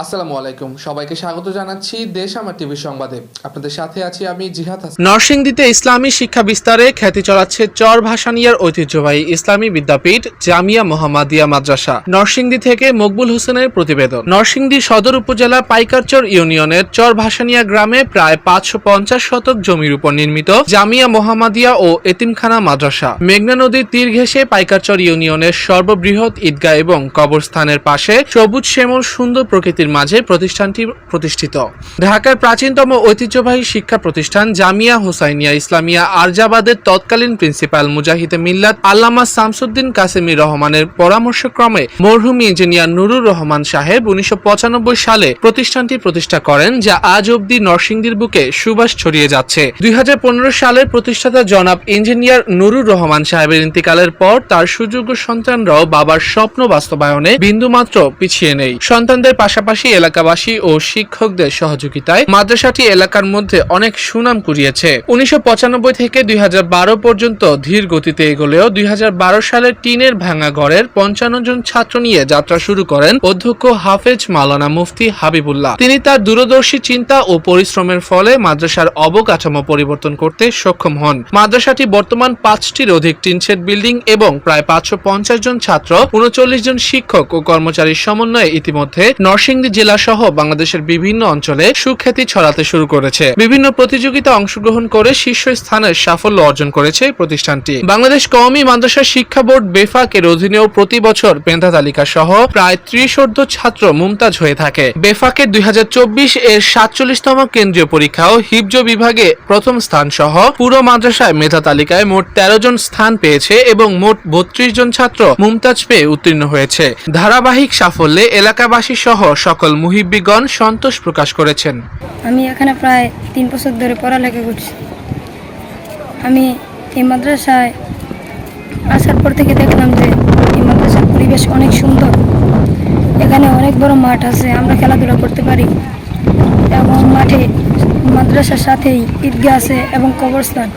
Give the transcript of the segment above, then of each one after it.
আসসালামু আলাইকুম। সবাইকে স্বাগত জানাচ্ছি দেশ আমার টিভি সংবাদে। আপনাদের সাথে আছি আমি জিহাদ হাসান। নরসিংদীতে ইসলামী শিক্ষা বিস্তারে খ্যাতি চড়াচ্ছে চর ভাসানিয়ার ঐতিহ্যবাহী ইসলামী বিদ্যাপীঠ জামিয়া মোহাম্মদিয়া মাদ্রাসা। নরসিংদী থেকে মকবুল হোসেনের প্রতিবেদন। নরসিংদী সদর উপজেলা পাইকারচর ইউনিয়নের চর ভাসানিয়া গ্রামে প্রায় পাঁচশো পঞ্চাশ শতক জমির উপর নির্মিত জামিয়া মোহাম্মদিয়া ও এতিমখানা মাদ্রাসা। মেঘনা নদীর তীর ঘেঁষে পাইকারচর ইউনিয়নের সর্ববৃহৎ ঈদগাহ এবং কবরস্থানের পাশে সবুজ শ্যামল সুন্দর প্রকৃতির মাঝে প্রতিষ্ঠানটি প্রতিষ্ঠিত। ঢাকার প্রাচীনতম ঐতিহ্যবাহী শিক্ষা প্রতিষ্ঠান জামিয়া হোসাইনিয়া ইসলামিয়া আরজাবাদের তৎকালীন প্রিন্সিপাল মুজাহিদে মিল্লাত আল্লামা শামসুদ্দিন কাসেমি রহমানের পরামর্শক্রমে মরহুম ইঞ্জিনিয়ার নুরুর রহমান সাহেব উনিশশো সালে প্রতিষ্ঠানটি প্রতিষ্ঠা করেন, যা আজ অবধি নরসিংদীর বুকে সুবাস ছড়িয়ে যাচ্ছে। দুই সালের প্রতিষ্ঠাতা জনাব ইঞ্জিনিয়ার নুরুর রহমান সাহেবের ইন্তিকালের পর তার সুযোগ্য সন্তানরাও বাবার স্বপ্ন বাস্তবায়নে বিন্দুমাত্র পিছিয়ে নেই। সন্তানদের পাশাপাশি এলাকাবাসী ও শিক্ষকদের সহযোগিতায় মাদ্রাসাটি এলাকার মধ্যে অনেক সুনাম কুড়িয়েছে। উনিশশো পঁচানব্বই থেকে দুই হাজার বারো পর্যন্ত ধীর গতিতে এগোলেও দুই সালের টিনের ভাঙা ঘরের পঞ্চান্ন জন ছাত্র নিয়ে যাত্রা শুরু করেন অধ্যক্ষ হাফেজ মালানা মুফতি হাবিবুল্লাহ। তিনি তার দূরদর্শী চিন্তা ও পরিশ্রমের ফলে মাদ্রাসার অবকাঠামো পরিবর্তন করতে সক্ষম হন। মাদ্রাসাটি বর্তমান পাঁচটির অধিক টিনশেড বিল্ডিং এবং প্রায় পাঁচশো পঞ্চাশ জন ছাত্র, উনচল্লিশ জন শিক্ষক ও কর্মচারীর সমন্বয়ে ইতিমধ্যে নরসিংদী জেলা সহ বাংলাদেশের বিভিন্ন অঞ্চলে সুখ্যাতি ছড়াতে শুরু করেছে। বিভিন্ন প্রতিযোগিতা অংশগ্রহণ করে শীর্ষস্থানের সাফল্য অর্জন করেছে প্রতিষ্ঠানটি। বাংলাদেশ কওমি মাদ্রাসা শিক্ষা বোর্ড বেফাক এর অধীনেও প্রতি বছর পেন্থা তালিকা সহ প্রায় ত্রিশ ছাত্র মুমতাজ হয়ে থাকে। বেফাকের দুই এর সাতচল্লিশতম কেন্দ্রীয় পরীক্ষাও হিবজ বিভাগে প্রথম স্থান সহ পুরো মাদ্রাসায় মেধা তালিকায় মোট তেরো জন স্থান পেয়েছে এবং মোট বত্রিশ জন ছাত্র মুমতাজ পেয়ে উত্তীর্ণ হয়েছে। ধারাবাহিক সাফল্যে এলাকাবাসী সহ সকল মুহিব্বিগণ সন্তোষ প্রকাশ করেছেন। আমি এখানে প্রায় তিন বছর ধরে পড়ালেখা করছি। আমি এই মাদ্রাসায় আসার পর থেকে দেখলাম যে এই মাদ্রাসার পরিবেশ অনেক সুন্দর। এখানে অনেক বড় মাঠ আছে, আমরা খেলাধুলা করতে পারি। এবং মাঠে মাদ্রাসার সাথেই ঈদগাহ আছে এবং কবরস্থান।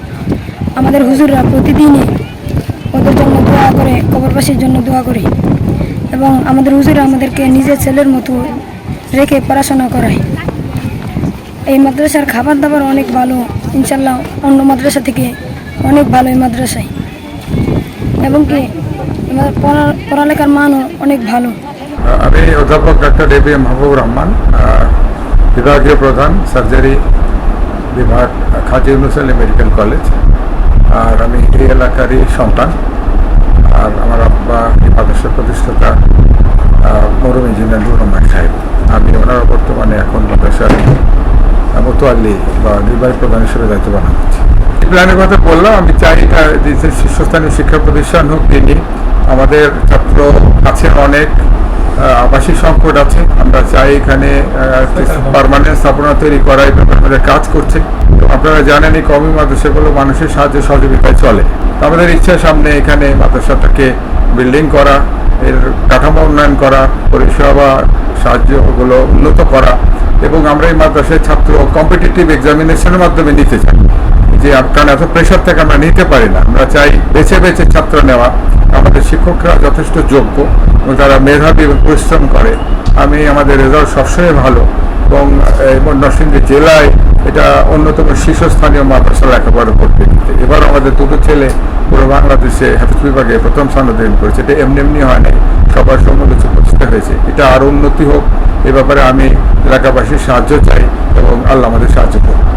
আমাদের হুজুররা প্রতিদিনই ওদের জন্য দোয়া করে, কবরবাসীর জন্য দোয়া করে। এবং আমাদের হুজুরা আমাদেরকে নিজের ছেলের মতো রেখে পড়াশোনা করায় এই মাদ্রাসার খাবার দাবার অনেক ভালো, ইনশাল্লাহ অন্য মাদ্রাসা থেকে অনেক ভালো এই মাদ্রাসায়। এবং কি পড়া- পড়ালেখার মানও অনেক ভালো। আমি অধ্যাপক doctor A B M Mahbub Rahman বিভাগীয় প্রধান, সার্জারি বিভাগ, খাজি ইউনুস মেডিকেল কলেজ। আর আমি এই এলাকারই সন্তান। আর আমার আব্বা এই প্রতিষ্ঠাতা মরুম ইঞ্জিনিয়ার রহমান সাহেব আমি ওনার বর্তমানে এখন মাদ্রাসার মোতোয়াল্লি বা নির্বাহী প্রধান হিসেবে দায়িত্ব পালন করছি। প্ল্যানের কথা বললাম, আমি চাই এটা শীর্ষস্থানীয় শিক্ষা প্রতিষ্ঠান হোক তিনি, আমাদের ছাত্র আছে অনেক আবাসিক সংকট আছে। আমরা চাই এখানে পারমানেন্ট স্থাপনা তৈরি করা ব্যাপারে আমাদের কাজ করছে। আপনারা জানেন এই কমি মাদ্রাসাগুলো মানুষের সাহায্য সহযোগিতায় চলে। আমাদের ইচ্ছা সামনে এখানে মাদ্রাসাটাকে বিল্ডিং করা এর কাঠামো উন্নয়ন করা, পরিষেবা সাহায্যগুলো উন্নত করা এবং আমরা এই মাদ্রাসায় ছাত্র কম্পিটিটিভ এক্সামিনেশনের মাধ্যমে নিতে চাই। যে কারণ এত প্রেশার থেকে আমরা নিতে পারি না। আমরা চাই বেছে বেছে ছাত্র নেওয়া। আমাদের শিক্ষকরা যথেষ্ট যোগ্য এবং তারা মেধাবী এবং পরিশ্রম করে। আমি, আমাদের রেজাল্ট সবসময় ভালো এবং নরসিংদী জেলায় এটা অন্যতম শীর্ষস্থানীয় মাদ্রাসা লেখাপড়া করতে দিতে এবার আমাদের দুটো ছেলে পুরো বাংলাদেশে হেফাজত বিভাগে প্রথম অধিকার করেছে। এটা এমনি এমনি হয় নাই। সবার সমালোচনা প্রতিষ্ঠা হয়েছে। এটা আরও উন্নতি হোক, এ ব্যাপারে আমি এলাকাবাসীর সাহায্য চাই এবং আল্লাহ আমাদের সাহায্য করবে